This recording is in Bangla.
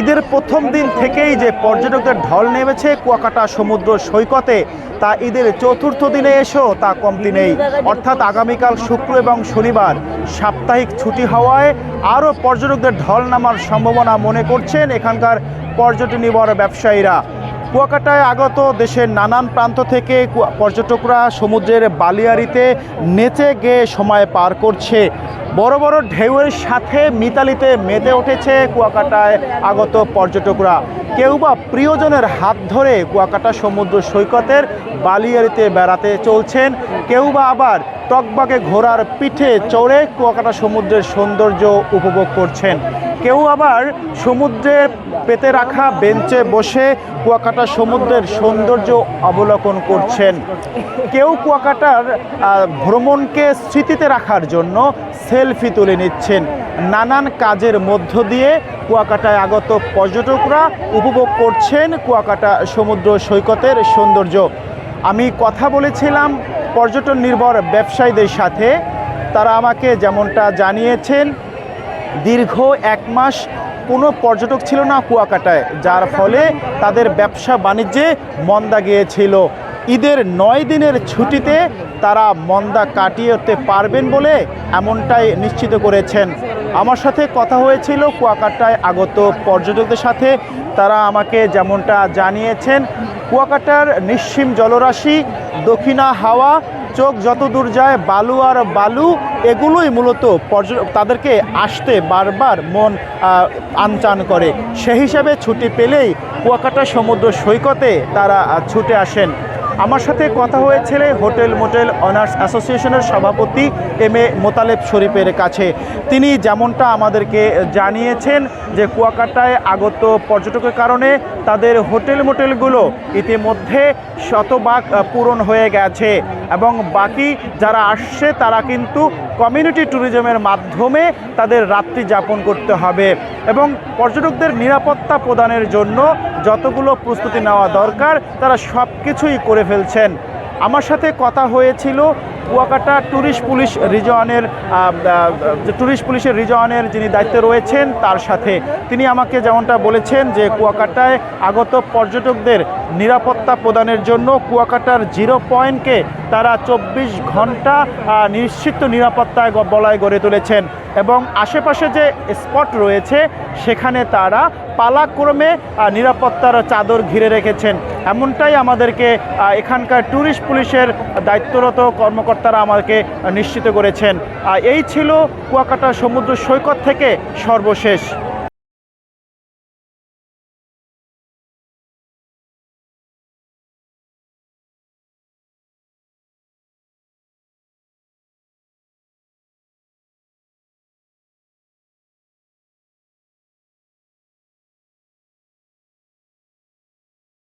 ঈদের প্রথম দিন থেকেই যে পর্যটকদের ঢল নেমেছে কুয়াকাটা সমুদ্র সৈকতে, তা ঈদের চতুর্থ দিনে এসেও তা কমতি নেই। অর্থাৎ আগামীকাল শুক্র এবং শনিবার সাপ্তাহিক ছুটি হওয়ায় আরও পর্যটকদের ঢল নামার সম্ভাবনা মনে করছেন এখানকার পর্যটন ব্যবসায়ীরা। কুয়াকাটায় আগত দেশের নানান প্রান্ত থেকে পর্যটকরা সমুদ্রের বালিয়ারিতে নেচে গেয়ে সময় পার করছে। বড় বড় ঢেউয়ের সাথে মিতালিতে মেতে উঠেছে কুয়াকাটায় আগত পর্যটকরা। কেউ বা প্রিয়জনের হাত ধরে কুয়াকাটা সমুদ্র সৈকতের বালিয়ারিতে বেড়াতে চলছেন, কেউ বা আবার টকবাকে ঘোড়ার পিঠে চড়ে কুয়াকাটা সমুদ্রের সৌন্দর্য উপভোগ করছেন। কেউ আবার সমুদ্রে পেতে রাখা বেঞ্চে বসে কুয়াকাটা সমুদ্রের সৌন্দর্য অবলোকন করছেন। কেউ কুয়াকাটার ভ্রমণকে স্মৃতিতে রাখার জন্য সেলফি তুলে নিচ্ছেন। নানান কাজের মধ্য দিয়ে কুয়াকাটায় আগত পর্যটকরা উপভোগ করছেন কুয়াকাটা সমুদ্র সৈকতের সৌন্দর্য। আমি কথা বলেছিলাম পর্যটন নির্ভর ব্যবসায়ীদের সাথে। তারা আমাকে যেমনটা জানিয়েছেন দীর্ঘ এক মাস কোনো পর্যটক ছিল না কুয়াকাটায়, যার ফলে তাদের ব্যবসা বাণিজ্যে মন্দা গিয়েছিল। ঈদের নয় দিনের ছুটিতে তারা মন্দা কাটিয়ে উঠতে পারবেন বলে এমনটাই নিশ্চিত করেছেন। আমার সাথে কথা হয়েছিল কুয়াকাটায় আগত পর্যটকদের সাথে। তারা আমাকে যেমনটা জানিয়েছেন, কুয়াকাটার নিঃসীম জলরাশি, দক্ষিণা হাওয়া চোখ যত দূর যায়, বালু আর বালু, এগুলোই মূলত পর্যটক তাদেরকে আসতে বারবার মন আনচান করে। সেই হিসাবে ছুটি পেলেই কুয়াকাটা সমুদ্র সৈকতে তারা ছুটে আসেন। আমার সাথে কথা হয়েছিল হোটেল মোটেল অনার্স অ্যাসোসিয়েশনের সভাপতি এম এ মোতালেব শরীফের কাছে। তিনি যেমনটা আমাদেরকে জানিয়েছেন যে কুয়াকাটায় আগত পর্যটকের কারণে তাদের হোটেল মোটেলগুলো ইতিমধ্যে শতভাগ পূরণ হয়ে গেছে এবং বাকি যারা আসছে তারা কিন্তু কমিউনিটি ট্যুরিজমের মাধ্যমে তাদের রাত্রি যাপন করতে হবে এবং পর্যটকদের নিরাপত্তা প্রদানের জন্য যতগুলো প্রস্তুতি নেওয়া দরকার তারা সব কিছুই করে ফেলছেন। আমার সাথে কথা হয়েছিল কুয়াকাটা ট্যুরিস্ট পুলিশ রিজনের ট্যুরিস্ট পুলিশের রিজনের যিনি দায়িত্বে রয়েছেন, তার সাথে। তিনি আমাকে যেমনটা বলেছেন যে কুয়াকাটায় আগত পর্যটকদের নিরাপত্তা প্রদানের জন্য কুয়াকাটার জিরো পয়েন্টকে তারা চব্বিশ ঘণ্টা নিশ্চিত নিরাপত্তায় বলায় গড়ে তুলেছেন। এবং আশেপাশে যে স্পট রয়েছে, সেখানে তারা পালাক্রমে নিরাপত্তার চাদর ঘিরে রেখেছেন। এমনটাই আমাদেরকে এখানকার ট্যুরিস্ট পুলিশের দায়িত্বরত কর্মকর্তারা আমাকে নিশ্চিত করেছেন। এই ছিল কুয়াকাটা সমুদ্র সৈকত থেকে সর্বশেষ।